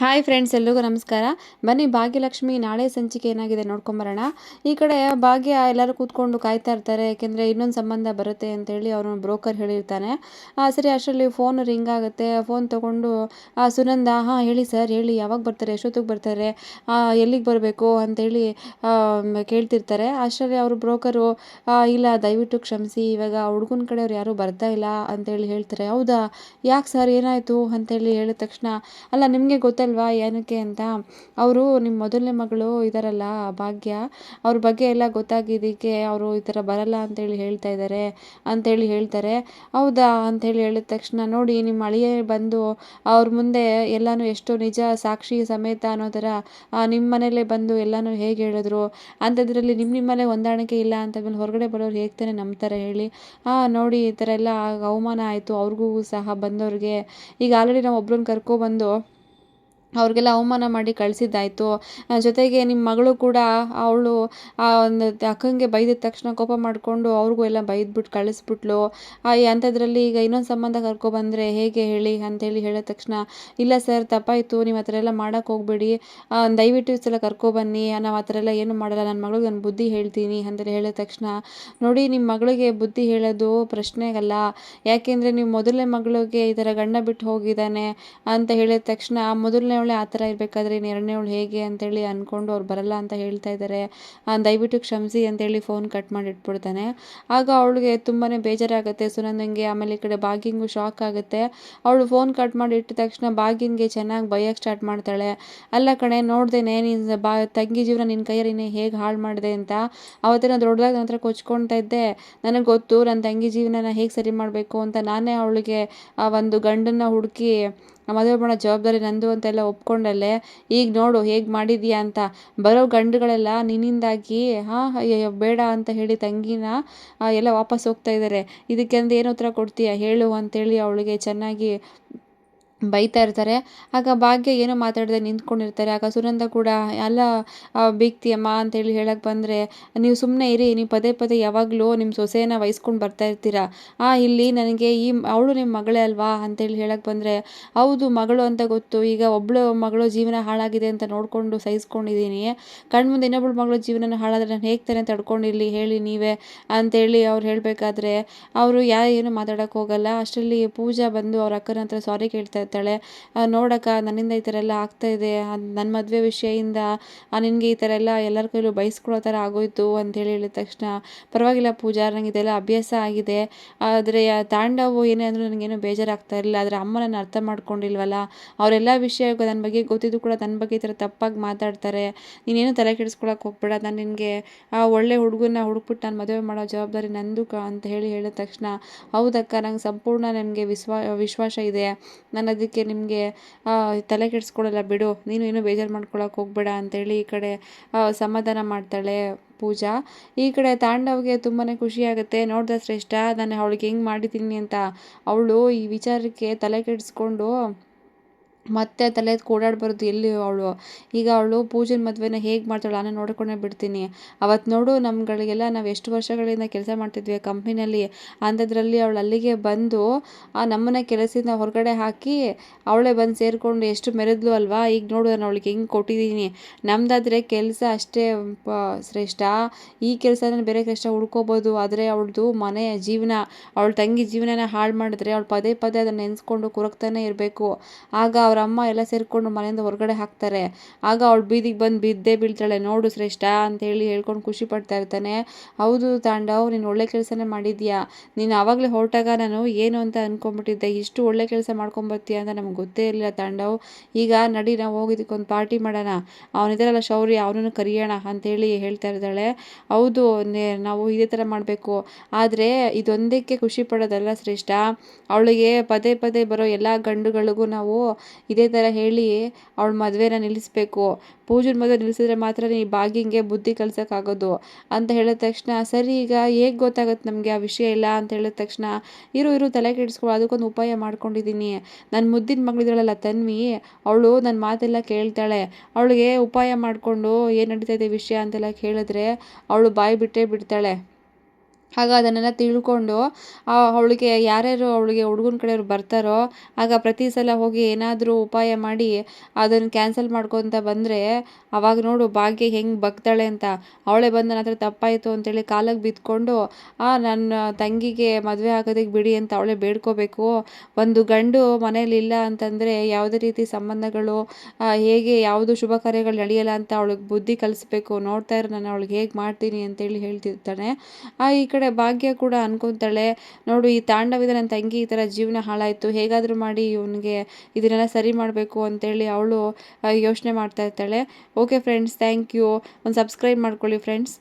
Hi friends ಎಲ್ರಿಗೂ ನಮಸ್ಕಾರ. ಬನ್ನಿ ಭಾಗ್ಯಲಕ್ಷ್ಮಿ ನಾಳೆ ಸಂಚಿಕೆ ಏನಾಗಿದೆ ನೋಡ್ಕೊಂಬರೋಣ. ಈ ಕಡೆ ಭಾಗ್ಯ ಎಲ್ಲರೂ ಕೂತ್ಕೊಂಡು ಕಾಯ್ತಾ ಇರ್ತಾರೆ ಯಾಕೆಂದರೆ ಇನ್ನೊಂದು ಸಂಬಂಧ ಬರುತ್ತೆ ಅಂತೇಳಿ ಅವನು ಬ್ರೋಕರ್ ಹೇಳಿರ್ತಾನೆ. ಸರಿ, ಅಷ್ಟರಲ್ಲಿ ಫೋನ್ ರಿಂಗ್ ಆಗುತ್ತೆ. ಫೋನ್ ತೊಗೊಂಡು ಸುನಂದ, ಹಾಂ, ಹೇಳಿ ಸರ್ ಹೇಳಿ, ಯಾವಾಗ ಬರ್ತಾರೆ, ಎಷ್ಟೊತ್ತಿಗೆ ಬರ್ತಾರೆ ಎಲ್ಲಿಗೆ ಬರಬೇಕು? ಅಂತೇಳಿ ಕೇಳ್ತಿರ್ತಾರೆ. ಅಷ್ಟರಲ್ಲಿ ಅವರು ಬ್ರೋಕರು ಇಲ್ಲ, ದಯವಿಟ್ಟು ಕ್ಷಮಿಸಿ, ಇವಾಗ ಹುಡುಗನ ಕಡೆಯವ್ರು ಯಾರೂ ಬರ್ತಾ ಇಲ್ಲ ಅಂತೇಳಿ ಹೇಳ್ತಾರೆ. ಹೌದಾ? ಯಾಕೆ ಸರ್ ಏನಾಯಿತು? ಅಂತೇಳಿ ಹೇಳಿದ ತಕ್ಷಣ, ಅಲ್ಲ, ನಿಮಗೆ ಗೊತ್ತ ಗೊತ್ತಲ್ವಾ ಏನಕ್ಕೆ ಅಂತ. ಅವರು ನಿಮ್ಮ ಮೊದಲನೇ ಮಗಳು ಇದ್ದಾರಲ್ಲ ಭಾಗ್ಯ, ಅವ್ರ ಬಗ್ಗೆ ಎಲ್ಲ ಗೊತ್ತಾಗಿದ್ದಕ್ಕೆ ಅವರು ಈ ಥರ ಬರಲ್ಲ ಅಂತೇಳಿ ಹೇಳ್ತಾ ಇದ್ದಾರೆ ಅಂತೇಳಿ ಹೇಳ್ತಾರೆ. ಹೌದಾ ಅಂಥೇಳಿ ಹೇಳಿದ ತಕ್ಷಣ ನೋಡಿ ನಿಮ್ಮ ಅಳಿಯ ಬಂದು ಅವ್ರ ಮುಂದೆ ಎಲ್ಲನೂ ಎಷ್ಟು ನಿಜ ಸಾಕ್ಷಿ ಸಮೇತ ಅನ್ನೋ ಥರ ನಿಮ್ಮ ಮನೇಲೇ ಬಂದು ಎಲ್ಲನೂ ಹೇಗೆ ಹೇಳಿದ್ರು? ಅಂಥದ್ರಲ್ಲಿ ನಿಮ್ಮ ನಿಮ್ಮಲ್ಲೇ ಹೊಂದಾಣಿಕೆ ಇಲ್ಲ ಅಂತ ಮೇಲೆ ಹೊರಗಡೆ ಬರೋರು ಹೇಗೆ ತಾನೆ ನಂಬ್ತಾರೆ ಹೇಳಿ. ಹಾಂ ನೋಡಿ ಈ ಥರ ಎಲ್ಲ ಅವಮಾನ ಆಯಿತು, ಅವ್ರಿಗೂ ಸಹ ಬಂದವ್ರಿಗೆ ಈಗ ಆಲ್ರೆಡಿ ನಾವು ಒಬ್ರನ್ನ ಕರ್ಕೊಬಂದು ಅವ್ರಿಗೆಲ್ಲ ಅವಮಾನ ಮಾಡಿ ಕಳಿಸಿದ್ದಾಯ್ತು. ಜೊತೆಗೆ ನಿಮ್ಮ ಮಗಳು ಕೂಡ ಅವಳು ಆ ಒಂದು ಅಕ್ಕಂಗೆ ಬೈದಿದ ತಕ್ಷಣ ಕೋಪ ಮಾಡಿಕೊಂಡು ಅವ್ರಿಗೂ ಎಲ್ಲ ಬೈದ್ಬಿಟ್ಟು ಕಳಿಸ್ಬಿಟ್ಲು. ಅಂಥದ್ರಲ್ಲಿ ಈಗ ಇನ್ನೊಂದು ಸಂಬಂಧ ಕರ್ಕೊಬಂದರೆ ಹೇಗೆ ಹೇಳಿ ಅಂತೇಳಿ ಹೇಳಿದ ತಕ್ಷಣ, ಇಲ್ಲ ಸರ್ ತಪ್ಪಾಯಿತು, ನೀವು ಆ ಥರ ಎಲ್ಲ ಮಾಡೋಕ್ಕೆ ಹೋಗಬೇಡಿ. ದಯವಿಟ್ಟು ಈ ಸಲ ಕರ್ಕೊಬನ್ನಿ ನಾವು ಆ ಥರ ಎಲ್ಲ ಏನು ಮಾಡಲ್ಲ ನನ್ನ ಮಗಳಿಗೆ ನಾನು ಬುದ್ಧಿ ಹೇಳ್ತೀನಿ ಅಂತೇಳಿ ಹೇಳಿದ ತಕ್ಷಣ, ನೋಡಿ ನಿಮ್ಮ ಮಗಳಿಗೆ ಬುದ್ಧಿ ಹೇಳೋದು ಪ್ರಶ್ನೆಗಲ್ಲ. ಯಾಕೆಂದರೆ ನೀವು ಮೊದಲನೇ ಮಗಳಿಗೆ ಈ ಥರ ಗಂಡ ಬಿಟ್ಟು ಹೋಗಿದ್ದಾನೆ ಅಂತ ಹೇಳಿದ ತಕ್ಷಣ, ಮೊದಲನೇ ಎರಡನೇವಳೆ ಆ ಥರ ಇರಬೇಕಾದ್ರೆ ಇನ್ನು ಎರಡನೇವಳು ಹೇಗೆ ಅಂತೇಳಿ ಅಂದ್ಕೊಂಡು ಅವ್ರು ಬರಲ್ಲ ಅಂತ ಹೇಳ್ತಾ ಇದ್ದಾರೆ. ದಯವಿಟ್ಟು ಕ್ಷಮಿಸಿ ಅಂತೇಳಿ ಫೋನ್ ಕಟ್ ಮಾಡಿ ಇಟ್ಬಿಡ್ತಾನೆ ಆಗ ಅವಳಿಗೆ ತುಂಬಾ ಬೇಜಾರಾಗುತ್ತೆ. ಸುನಂದಂಗೆ ಆಮೇಲೆ ಈ ಕಡೆ ಬಾಗಿಂಗು ಶಾಕ್ ಆಗುತ್ತೆ. ಅವಳು ಫೋನ್ ಕಟ್ ಮಾಡಿ ಇಟ್ಟ ತಕ್ಷಣ ಬಾಗಿನ್ಗೆ ಚೆನ್ನಾಗಿ ಬೈಯೋಕ್ಕೆ ಸ್ಟಾರ್ಟ್ ಮಾಡ್ತಾಳೆ. ಅಲ್ಲ ಕಣೆ, ನೋಡ್ದೇನೆ ನೀನು ಬಾ, ತಂಗಿ ಜೀವನ ನಿನ್ನ ಕೈಯಲ್ಲಿ ಹೇಗೆ ಹಾಳು ಮಾಡಿದೆ ಅಂತ. ಅವತ್ತಿನ ದೊಡ್ಡದಾಗಿ ನನ್ನ ಕೊಚ್ಕೊಳ್ತಾ ಇದ್ದೆ. ನನಗೆ ಗೊತ್ತು ನನ್ನ ತಂಗಿ ಜೀವನನ ಹೇಗೆ ಸರಿ ಮಾಡಬೇಕು ಅಂತ. ನಾನೇ ಅವಳಿಗೆ, ಆ, ಒಂದು ಗಂಡನ್ನ ಹುಡುಕಿ ಮದುವೆ ಮಾಡೋ ಜವಾಬ್ದಾರಿ ನಂದು ಅಂತೆಲ್ಲ ಒಪ್ಕೊಂಡಲ್ಲೇ, ಈಗ ನೋಡು ಹೇಗೆ ಮಾಡಿದೀಯಾ ಅಂತ. ಬರೋ ಗಂಡುಗಳೆಲ್ಲ ನಿನ್ನಿಂದಾಗಿ, ಹಾಂ ಬೇಡ ಅಂತ ಹೇಳಿ ತಂಗಿನ ಎಲ್ಲ ವಾಪಸ್ ಹೋಗ್ತಾ ಇದ್ದಾರೆ ಇದಕ್ಕೆ ಅಂದ್ರೆ ಏನು ಉತ್ತರ ಕೊಡ್ತೀಯ? ಹೇಳು ಅಂತೇಳಿ ಅವಳಿಗೆ ಚೆನ್ನಾಗಿ ಬೈತಾ ಇರ್ತಾರೆ. ಆಗ ಭಾಗ್ಯ ಏನೋ ಮಾತಾಡದೆ ನಿಂತ್ಕೊಂಡಿರ್ತಾರೆ. ಆಗ ಸುನಂದ ಕೂಡ ಎಲ್ಲ ಬೀಗ್ತಿಯಮ್ಮ ಅಂತೇಳಿ ಹೇಳಕ್ಕೆ ಬಂದರೆ, ನೀವು ಸುಮ್ಮನೆ ಇರಿ, ನೀವು ಪದೇ ಪದೇ ಯಾವಾಗಲೂ ನಿಮ್ಮ ಸೊಸೆಯನ್ನು ವಹಿಸ್ಕೊಂಡು ಬರ್ತಾ ಇರ್ತೀರಾ? ಆ, ಇಲ್ಲಿ ನನಗೆ ಈ ಅವಳು ನಿಮ್ಮ ಮಗಳೇ ಅಲ್ವಾ? ಅಂತೇಳಿ ಹೇಳಕ್ಕೆ ಬಂದರೆ, ಹೌದು, ಮಗಳು ಅಂತ ಗೊತ್ತು. ಈಗ ಒಬ್ಬಳು ಮಗಳು ಜೀವನ ಹಾಳಾಗಿದೆ ಅಂತ ನೋಡಿಕೊಂಡು ಸಹಿಸ್ಕೊಂಡಿದ್ದೀನಿ. ಕಣ್ಮುಂದೆ ಇನ್ನೊಬ್ಬಳು ಮಗಳು ಜೀವನ ಹಾಳಾದರೆ ನಾನು ಹೇಗೆ ತಾನೆ ತಡ್ಕೊಂಡಿರಲಿ? ಹೇಳಿ ನೀವೇ. ಅಂತೇಳಿ ಅವ್ರು ಹೇಳಬೇಕಾದ್ರೆ, ಅವರು ಯಾರು ಏನು ಮಾತಾಡೋಕ್ಕೆ ಹೋಗಲ್ಲ. ಅಷ್ಟರಲ್ಲಿ ಪೂಜಾ ಬಂದು ಅವ್ರ ಅಕ್ಕನ ಹತ್ರ ಸಾರಿ ಕೇಳ್ತಾ ಇರ್ತಾಳೆ ನೋಡಕ್ಕ, ನನ್ನಿಂದ ಈ ಥರ ಎಲ್ಲ ಆಗ್ತಾ ಇದೆ. ನನ್ನ ಮದುವೆ ವಿಷಯದಿಂದ ನಿನಗೆ ಈ ಥರ ಎಲ್ಲ ಎಲ್ಲರ ಕೈಲೂ ಬಯಸ್ಕೊಳ್ಳೋ ಥರ ಆಗೋಯ್ತು ಅಂತೇಳಿ ಹೇಳಿದ ತಕ್ಷಣ, ಪರವಾಗಿಲ್ಲ ಪೂಜಾ ನನಗೆ ಇದೆಲ್ಲ ಅಭ್ಯಾಸ ಆಗಿದೆ. ಆದರೆ ತಾಂಡವು ಏನೇ ಅಂದರೂ ನನಗೇನು ಬೇಜಾರಾಗ್ತಾ ಇರಲಿಲ್ಲ. ಆದರೆ ಅಮ್ಮ ನನ್ನ ಅರ್ಥ ಮಾಡ್ಕೊಂಡಿಲ್ವಲ್ಲ? ಅವರೆಲ್ಲ ವಿಷಯ ನನ್ನ ಬಗ್ಗೆ ಗೊತ್ತಿದ್ದು ಕೂಡ ನನ್ನ ಬಗ್ಗೆ ಈ ಥರ ತಪ್ಪಾಗಿ ಮಾತಾಡ್ತಾರೆ. ನೀನೇನು ತಲೆ ಕೆಡಿಸ್ಕೊಳಕ್ಕೆ ಹೋಗ್ಬೇಡ. ನಾನು ನಿನಗೆ, ಆ, ಒಳ್ಳೆ ಹುಡುಗನ ಹುಡುಕ್ಬಿಟ್ಟು ನಾನು ಮದುವೆ ಮಾಡೋ ಜವಾಬ್ದಾರಿ ನಂದು ಅಂತ ಹೇಳಿ ಹೇಳಿದ ತಕ್ಷಣ, ಹೌದಕ್ಕ, ನಂಗೆ ಸಂಪೂರ್ಣ ನನಗೆ ವಿಶ್ವಾ, ವಿಶ್ವಾಸ ಇದೆ. ನಾನು ಅದಕ್ಕೆ ನಿಮಗೆ ತಲೆ ಕೆಡಿಸ್ಕೊಳ್ಳಲ್ಲ ಬಿಡು, ನೀನು ಏನೂ ಬೇಜಾರು ಮಾಡ್ಕೊಳಕ್ಕೆ ಹೋಗಬೇಡ ಅಂತೇಳಿ ಈ ಕಡೆ ಸಮಾಧಾನ ಮಾಡ್ತಾಳೆ ಪೂಜಾ. ಈ ಕಡೆ ತಾಂಡವ್ಗೆ ತುಂಬಾ ಖುಷಿಯಾಗುತ್ತೆ ನೋಡಿದ ಶ್ರೇಷ್ಠ, ನಾನು ಅವಳಿಗೆ ಹೆಂಗೆ ಮಾಡಿದ್ದೀನಿ ಅಂತ. ಅವಳು ಈ ವಿಚಾರಕ್ಕೆ ತಲೆ ಕೆಡಿಸ್ಕೊಂಡು ಮತ್ತೆ ತಲೆ ಎತ್ತಿ ಓಡಾಡಬಾರ್ದು ಎಲ್ಲಿ ಅವಳು? ಈಗ ಅವಳು ಪೂಜನ ಮದುವೆನ ಹೇಗೆ ಮಾಡ್ತಾಳೆ ನಾನು ನೋಡ್ಕೊಂಡೇ ಬಿಡ್ತೀನಿ. ಅವತ್ತು ನೋಡು ನಮ್ಗಳಿಗೆಲ್ಲ ನಾವು ಎಷ್ಟು ವರ್ಷಗಳಿಂದ ಕೆಲಸ ಮಾಡ್ತಿದ್ವಿ ಕಂಪ್ನಿನಲ್ಲಿ. ಅಂಥದ್ರಲ್ಲಿ ಅವಳು ಅಲ್ಲಿಗೆ ಬಂದು, ಆ ನಮ್ಮನೆ ಕೆಲಸದಿಂದ ಹೊರಗಡೆ ಹಾಕಿ ಅವಳೇ ಬಂದು ಸೇರಿಕೊಂಡು ಎಷ್ಟು ಮೆರೆದ್ಲು ಅಲ್ವಾ? ಈಗ ನೋಡು ನಾನು ಅವಳಿಗೆ ಹೆಂಗೆ ಕೊಟ್ಟಿದ್ದೀನಿ ನಮ್ಮದಾದರೆ ಕೆಲಸ ಅಷ್ಟೇ ಶ್ರೇಷ್ಠ. ಈ ಕೆಲಸನ ಬೇರೆ ಕಷ್ಟ ಹುಡ್ಕೋಬೋದು. ಆದರೆ ಅವಳದು ಮನೆಯ ಜೀವನ, ಅವಳ ತಂಗಿ ಜೀವನನ ಹಾಳು ಮಾಡಿದ್ರೆ ಅವಳು ಪದೇ ಪದೇ ಅದನ್ನು ನೆನೆಸ್ಕೊಂಡು ಕುರಕ್ತಾನೆ ಇರಬೇಕು. ಆಗ ಅವ್ರ ಅವ್ರ ಅಮ್ಮ ಎಲ್ಲ ಸೇರಿಕೊಂಡು ಮನೆಯಿಂದ ಹೊರಗಡೆ ಹಾಕ್ತಾರೆ. ಆಗ ಅವಳು ಬೀದಿಗೆ ಬಂದು ಬಿದ್ದೇ ಬೀಳ್ತಾಳೆ. ನೋಡು ಶ್ರೇಷ್ಠ ಅಂತೇಳಿ ಹೇಳ್ಕೊಂಡು ಖುಷಿ ಪಡ್ತಾ ಇರ್ತಾನೆ. ಹೌದು ತಾಂಡವ್ ನೀನು ಒಳ್ಳೆ ಕೆಲಸನೇ ಮಾಡಿದ್ಯಾ? ನೀನು ಆವಾಗಲೇ ಹೊರಟಾಗ ನಾನು ಏನು ಅಂತ ಅಂದ್ಕೊಂಡ್ಬಿಟ್ಟಿದ್ದೆ ಇಷ್ಟು ಒಳ್ಳೆ ಕೆಲಸ ಮಾಡ್ಕೊಂಬರ್ತೀಯ ಅಂತ ನಮ್ಗೆ ಗೊತ್ತೇ ಇರಲಿಲ್ಲ ತಾಂಡವ್ ಈಗ ನಡಿ, ನಾವು ಹೋಗಿದ್ದಕ್ಕೊಂದು ಪಾರ್ಟಿ ಮಾಡೋಣ. ಅವನಿದ್ದಾರಲ್ಲ ಶೌರ್ಯ, ಅವನನ್ನು ಕರಿಯೋಣ ಅಂತೇಳಿ ಹೇಳ್ತಾ ಇದ್ದಾಳೆ ಹೌದು ನಾವು ಇದೇ ಥರ ಮಾಡಬೇಕು. ಆದರೆ ಇದೊಂದಕ್ಕೆ ಖುಷಿ ಪಡೋದಲ್ಲ ಶ್ರೇಷ್ಠ. ಅವಳಿಗೆ ಪದೇ ಪದೇ ಬರೋ ಎಲ್ಲ ಗಂಡುಗಳಿಗೂ ನಾವು ಇದೇ ಥರ ಹೇಳಿ ಅವಳ ಮದುವೆನ ನಿಲ್ಲಿಸ್ಬೇಕು. ಪೂಜನ ಮದುವೆ ನಿಲ್ಲಿಸಿದ್ರೆ ಮಾತ್ರ ಈ ಬಾಗಿಂಗೆ ಬುದ್ಧಿ ಕಲ್ಸೋಕ್ಕಾಗೋದು ಅಂತ ಹೇಳಿದ ತಕ್ಷಣ, ಸರಿ ಈಗ ಹೇಗೆ ಗೊತ್ತಾಗುತ್ತೆ ನಮಗೆ ಆ ವಿಷಯ ಇಲ್ಲ ಅಂತ ಹೇಳಿದ ತಕ್ಷಣ, ಇರು ಇರು, ತಲೆ ಕೆಡಿಸ್ಕೊಳ್ಳೋ ಅದಕ್ಕೊಂದು ಉಪಾಯ ಮಾಡ್ಕೊಂಡಿದ್ದೀನಿ. ನನ್ನ ಮುದ್ದಿನ ಮಗಳಿದ್ದಾಳಲ್ಲ ತನ್ವಿ, ಅವಳು ನನ್ನ ಮಾತೆಲ್ಲ ಕೇಳ್ತಾಳೆ. ಅವಳಿಗೆ ಉಪಾಯ ಮಾಡಿಕೊಂಡು ಏನು ನಡೀತಾ ಇದೆ ವಿಷಯ ಅಂತೆಲ್ಲ ಕೇಳಿದ್ರೆ ಅವಳು ಬಾಯಿ ಬಿಟ್ಟೇ ಬಿಡ್ತಾಳೆ. ಆಗ ಅದನ್ನೆಲ್ಲ ತಿಳ್ಕೊಂಡು ಅವಳಿಗೆ ಯಾರ್ಯಾರು ಅವಳಿಗೆ ಹುಡುಗನ ಕಡೆಯವ್ರು ಬರ್ತಾರೋ, ಆಗ ಪ್ರತಿ ಸಲ ಹೋಗಿ ಏನಾದರೂ ಉಪಾಯ ಮಾಡಿ ಅದನ್ನು ಕ್ಯಾನ್ಸಲ್ ಮಾಡ್ಕೊತ ಬಂದರೆ, ಅವಾಗ ನೋಡು ಭಾಗ್ಯ ಹೆಂಗೆ ಬಗ್ತಾಳೆ ಅಂತ. ಅವಳೇ ಬಂದ ನನ್ನ ಹತ್ರ ತಪ್ಪಾಯಿತು ಅಂತೇಳಿ ಕಾಲಿಗೆ ಬಿದ್ಕೊಂಡು, ಆ ನನ್ನ ತಂಗಿಗೆ ಮದುವೆ ಆಗೋದಕ್ಕೆ ಬಿಡಿ ಅಂತ ಅವಳೇ ಬೇಡ್ಕೋಬೇಕು. ಒಂದು ಗಂಡು ಮನೇಲಿ ಇಲ್ಲ ಅಂತಂದರೆ ಯಾವುದೇ ರೀತಿ ಸಂಬಂಧಗಳು ಹೇಗೆ ಯಾವುದು ಶುಭ ಕಾರ್ಯಗಳು ನಡೆಯಲ್ಲ ಅಂತ ಅವಳಿಗೆ ಬುದ್ಧಿ ಕಲಿಸ್ಬೇಕು. ನೋಡ್ತಾ ಇರೋ ನಾನು ಅವಳಿಗೆ ಹೇಗೆ ಮಾಡ್ತೀನಿ ಅಂತೇಳಿ ಹೇಳ್ತಿರ್ತಾನೆ. ಈ ಕಡೆ ಭಾಗ್ಯ ಕೂಡ ಅನ್ಕೊತಾಳೆ. ನೋಡು, ಈ ತಾಂಡವಿದ ನನ್ನ ತಂಗಿ ಈ ಥರ ಜೀವನ ಹಾಳಾಯಿತು. ಹೇಗಾದರೂ ಮಾಡಿ ಇವನಿಗೆ ಇದನ್ನೆಲ್ಲ ಸರಿ ಮಾಡಬೇಕು ಅಂತೇಳಿ ಅವಳು ಯೋಚನೆ ಮಾಡ್ತಾ ಇರ್ತಾಳೆ. ಓಕೆ ಫ್ರೆಂಡ್ಸ್ ಥ್ಯಾಂಕ್ ಯು ಒಂದು ಸಬ್ಸ್ಕ್ರೈಬ್ ಮಾಡ್ಕೊಳ್ಳಿ ಫ್ರೆಂಡ್ಸ್